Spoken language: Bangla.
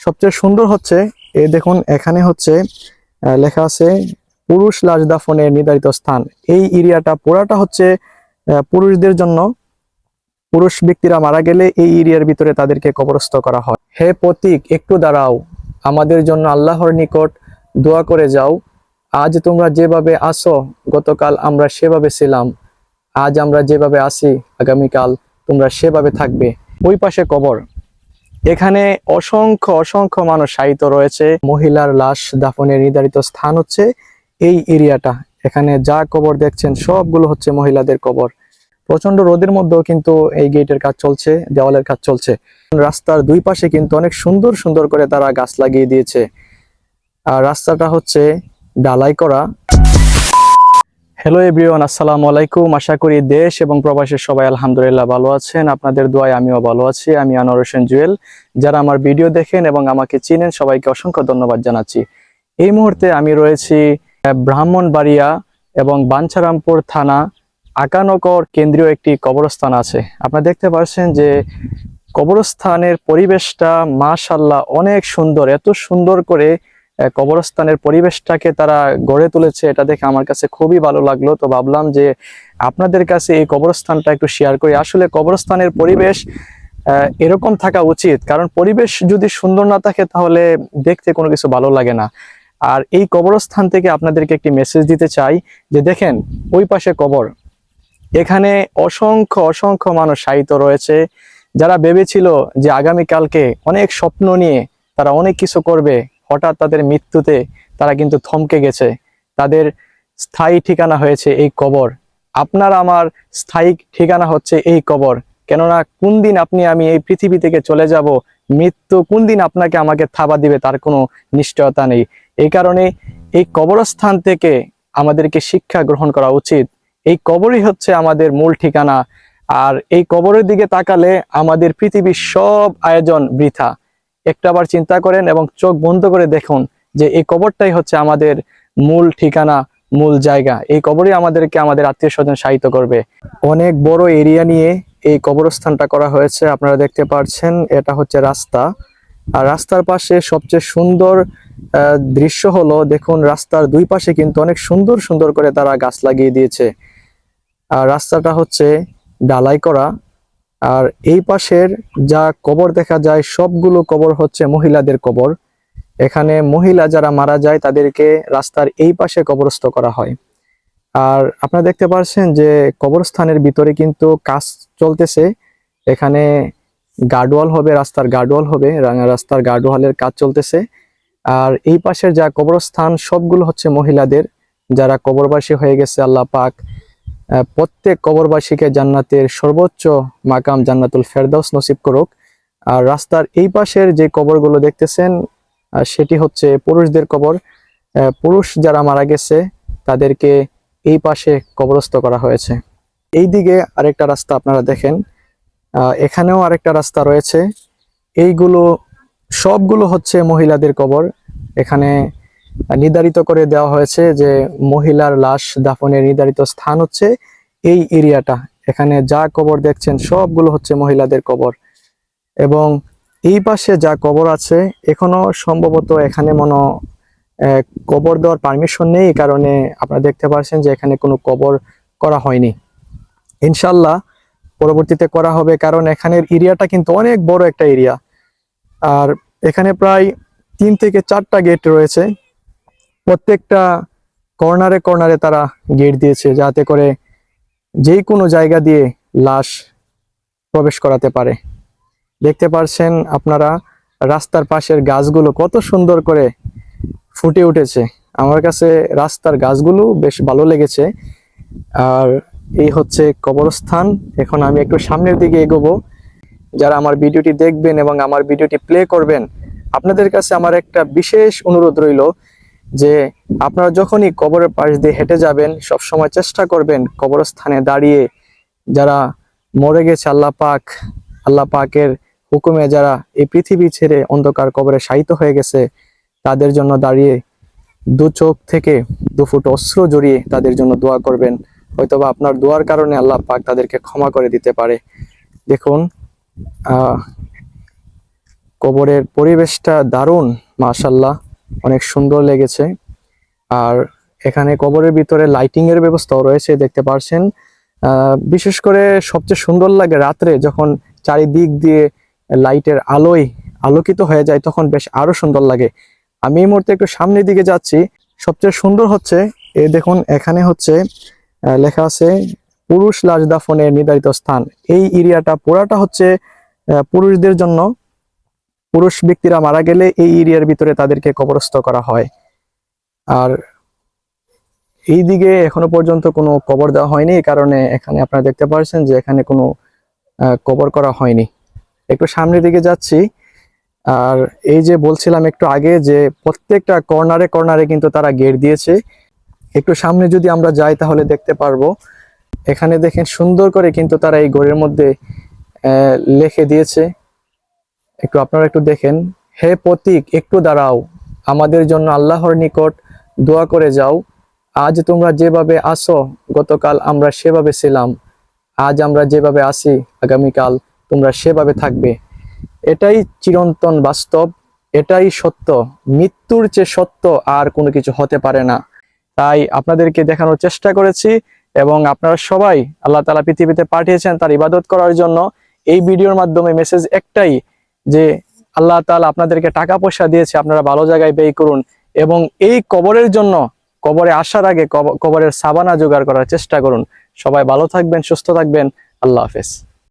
সবচেয়ে সুন্দর হচ্ছে, এ দেখুন, এখানে হচ্ছে লেখা আছে, পুরুষ লাশ দাফনের নির্ধারিত স্থান। এই এরিয়াটা, পুরাটা হচ্ছে পুরুষদের জন্য, পুরুষ ব্যক্তিরা মারা গেলে এই এরিয়ার ভিতরে তাদেরকে কবরস্থ করা হয়। হে প্রতীক, একটু দাঁড়াও, আমাদের জন্য আল্লাহর নিকট দোয়া করে যাও। আজ তোমরা যেভাবে আসো, গতকাল আমরা সেভাবে ছিলাম। আজ আমরা যেভাবে আসি, আগামীকাল তোমরা সেভাবে থাকবে। ওই পাশে কবর। এখানে অসংখ্য অসংখ্য মানুষ সাহিত্য রয়েছে। মহিলার লাশ দাফনের নির্ধারিত স্থান হচ্ছে এই এরিয়াটা। এখানে যা কবর দেখছেন, সবগুলো হচ্ছে মহিলাদের কবর। প্রচণ্ড রোদের মধ্যেও কিন্তু এই গেটের কাজ চলছে, দেওয়ালের কাজ চলছে। রাস্তার দুই পাশে কিন্তু অনেক সুন্দর সুন্দর করে তারা গাছ লাগিয়ে দিয়েছে। আর রাস্তাটা হচ্ছে ডালাই করা। হ্যালো এভরিওয়ান আসসালামু আলাইকুম। আশা করি দেশ এবং প্রবাসের সবাই আলহামদুলিল্লাহ ভালো আছেন। আপনাদের দোয়ায় আমিও ভালো আছি। আমি আনোয়ার হোসেন জুয়েল। যারা আমার ভিডিও দেখেন এবং আমাকে চিনেন, সবাইকে অসংখ্য ধন্যবাদ জানাচ্ছি। এই মুহূর্তে আমি রয়েছি ব্রাহ্মণবাড়িয়া এবং বাঞ্ছারামপুর থানা, আকানগর কেন্দ্রীয় একটি কবরস্থান আছে। আপনারা দেখতে পাচ্ছেন যে কবরস্থানের পরিবেশটা মাশাল্লাহ অনেক সুন্দর। এত সুন্দর করে কবরস্থানের পরিবেশটাকে তারা গড়ে তুলেছে, এটা দেখে আমার কাছে খুবই ভালো লাগল। তো ভাবলাম যে আপনাদের কাছে এই কবরস্থানটা একটু শেয়ার করি। আসলে কবরস্থানের পরিবেশ এরকম থাকা উচিত। কারণ পরিবেশ যদি সুন্দর না থাকে, তাহলে দেখতে কোনো কিছু ভালো লাগে না। আর এই কবরস্থান থেকে আপনাদেরকে একটি মেসেজ দিতে চাই, যে দেখেন, ওই পাশে কবর। এখানে অসংখ্য অসংখ্য মানুষ সাহিত্য রয়েছে। যারা ভেবেছিল যে আগামীকালকে অনেক স্বপ্ন নিয়ে তারা অনেক কিছু করবে হঠাৎ তাদের মৃত্যুতে তারা কিন্তু থমকে গেছে। তাদের স্থায়ী ঠিকানা হয়েছে এই কবর। আপনার আমার স্থায়ী ঠিকানা হচ্ছে এই কবর। কেননা কোন দিন আপনি আমি এই পৃথিবী থেকে চলে যাব, মৃত্যু কোন দিন আপনাকে আমাকে থাবা দিবে তার কোনো নিশ্চয়তা নেই। এই কারণে এই কবরস্থান থেকে আমাদেরকে শিক্ষা গ্রহণ করা উচিত। এই কবরই হচ্ছে আমাদের মূল ঠিকানা। আর এই কবরের দিকে তাকালে আমাদের পৃথিবীর সব আয়োজন বৃথা। একটাবার চিন্তা করেন এবং চোখ বন্ধ করে দেখুন যে এই কবরটাই হচ্ছে আমাদের মূল ঠিকানা, মূল জায়গা। এই কবরই আমাদেরকে আমাদের আত্মীয় স্বজন সাহিত্য করবে। অনেক বড় এরিয়া নিয়ে এই কবরস্থানটা করা হয়েছে, আপনারা দেখতে পাচ্ছেন এটা হচ্ছে রাস্তা। আর রাস্তার পাশে সবচেয়ে সুন্দর দৃশ্য হলো, দেখুন রাস্তার দুই পাশে কিন্তু অনেক সুন্দর সুন্দর করে তারা গাছ লাগিয়ে দিয়েছে। আর রাস্তাটা হচ্ছে ডালাই করা। আর এই পাশের যা কবর দেখা যায়, সবগুলো কবর হচ্ছে মহিলাদের কবর। এখানে মহিলা যারা মারা যায়, তাদেরকে রাস্তার এই পাশে কবরস্থ করা হয়। আর আপনারা দেখতে পাচ্ছেন যে কবরস্থানের ভিতরে কিন্তু কাজ চলতেছে। এখানে গার্ডওয়াল হবে, রাস্তার গার্ডওয়াল হবে রাস্তার গার্ডওয়ালের কাজ চলতেছে। আর এই পাশের যা কবরস্থান, সবগুলো হচ্ছে মহিলাদের, যারা কবরবাসী হয়ে গেছে, আল্লাহ পাক প্রত্যেক কবরবাসীকে জান্নাতের সর্বোচ্চ মাকাম জান্নাতুল ফেরদাউস নসিব করুক। আর রাস্তার এই পাশের যে কবরগুলো দেখতেছেন সেটি হচ্ছে পুরুষদের কবর। পুরুষ যারা মারা গেছে, তাদেরকে এই পাশে কবরস্থ করা হয়েছে। এই দিকে আরেকটা রাস্তা আপনারা দেখেন। এখানেও আরেকটা রাস্তা রয়েছে। এইগুলো, সবগুলো হচ্ছে মহিলাদের কবর। এখানে নির্ধারিত করে দেওয়া হয়েছে যে মহিলার লাশ দাফনের নির্ধারিত স্থান হচ্ছে এই এরিয়াটা। এখানে যা কবর দেখছেন সবগুলো হচ্ছে মহিলাদের কবর। এবং এই পাশে যা কবর আছে, এখনও সম্ভবত এখানে মনো কবর দেওয়ার পারমিশন নেই কারণে আপনারা দেখতে পাচ্ছেন যে এখানে কোনো কবর করা হয়নি। ইনশাল্লাহ পরবর্তীতে করা হবে, কারণ এখানের এরিয়াটা কিন্তু অনেক বড় একটা এরিয়া। আর এখানে প্রায় তিন থেকে চারটা গেট রয়েছে। প্রত্যেকটা কর্নারে কর্নারে তারা গেট দিয়েছে যাতে করে যেই কোনো জায়গা দিয়ে লাশ প্রবেশ করাতে পারে। দেখতে পারছেন আপনারা রাস্তার পাশের গাছগুলো কত সুন্দর করে ফুটে উঠেছে। আমার কাছে রাস্তার গাছগুলো বেশ ভালো লেগেছে। আর এই হচ্ছে কবরস্থান। এখন আমি একটু সামনের দিকে এগোবো। যারা আমার ভিডিওটি দেখবেন এবং আমার ভিডিওটি প্লে করবেন, আপনাদের কাছে আমার একটা বিশেষ অনুরোধ রইল। যে আপনারা যখনই কবরের পাশ দিয়ে হেঁটে যাবেন সব সময় চেষ্টা করবেন কবরস্থানে দাঁড়িয়ে যারা মরে গেছে আল্লাহ পাক, আল্লাহ পাকের হুকুমে যারা এই পৃথিবী ছেড়ে অন্ধকার কবরে শায়িত হয়ে গেছে, তাদের জন্য দাঁড়িয়ে দু চোখ থেকে দু ফুট অস্ত্র জড়িয়ে তাদের জন্য দোয়া করবেন। হয়তোবা আপনার দোয়ার কারণে আল্লাহ পাক তাদেরকে ক্ষমা করে দিতে পারে। দেখুন কবরের পরিবেশটা দারুণ মাশাল্লাহ অনেক সুন্দর লেগেছে। আর এখানে কবরের ভিতরে লাইটিং এর ব্যবস্থাও রয়েছে, দেখতে পারছেন। বিশেষ করে সবচেয়ে সুন্দর লাগে রাত্রে যখন চারিদিক দিয়ে লাইটের আলোয় আলোকিত হয়ে যায়, তখন বেশ আরও সুন্দর লাগে। আমি এই মুহূর্তে একটু সামনের দিকে যাচ্ছি। সবচেয়ে সুন্দর হচ্ছে, এ দেখুন, এখানে হচ্ছে লেখা আছে, পুরুষ লাশ দাফনের নির্ধারিত স্থান। এই এরিয়াটা পুরাটা হচ্ছে পুরুষদের জন্য পুরুষ ব্যক্তিরা মারা গেলে এই এরিয়ার ভিতরে তাদেরকে কবরস্থ করা হয়। আর এই দিকে এখনও পর্যন্ত কোনো কবর দেওয়া হয়নি, এই কারণে এখানে আপনারা দেখতে পাচ্ছেন যে এখানে কোনো কবর করা হয়নি। একটু সামনের দিকে যাচ্ছি, আর এই যে বলছিলাম একটু আগে যে প্রত্যেকটা কর্নারে কর্নারে কিন্তু তারা গেট দিয়েছে। একটু সামনে যদি আমরা যাই তাহলে দেখতে পারব, এখানে দেখেন সুন্দর করে কিন্তু তারা এই ঘরের মধ্যে লিখে দিয়েছে। একটু আপনারা একটু দেখেন। হে প্রতীক, একটু দাঁড়াও। আমাদের জন্য আল্লাহর নিকট দোয়া করে যাও। আজ তোমরা যেভাবে আসো, গতকাল আমরা সেভাবে ছিলাম। আজ আমরা যেভাবে আসি, আগামীকাল তোমরা সেভাবে থাকবে। এটাই চিরন্তন বাস্তব, এটাই সত্য। মৃত্যুর চেয়ে সত্য আর কোনো কিছু হতে পারে না। তাই আপনাদেরকে দেখানোর চেষ্টা করেছি এবং আপনারা সবাই আল্লাহ তালা পৃথিবীতে পাঠিয়েছেন তার ইবাদত করার জন্য। এই ভিডিওর মাধ্যমে মেসেজ একটাই যে আল্লাহ তাল আপনাদেরকে টাকা পয়সা দিয়েছে, আপনারা ভালো জায়গায় ব্যয় করুন এবং এই কবরের জন্য কবরে আসার আগে কবরের সাবানা জোগাড় করার চেষ্টা করুন। সবাই ভালো থাকবেন, সুস্থ থাকবেন। আল্লাহ হাফেজ।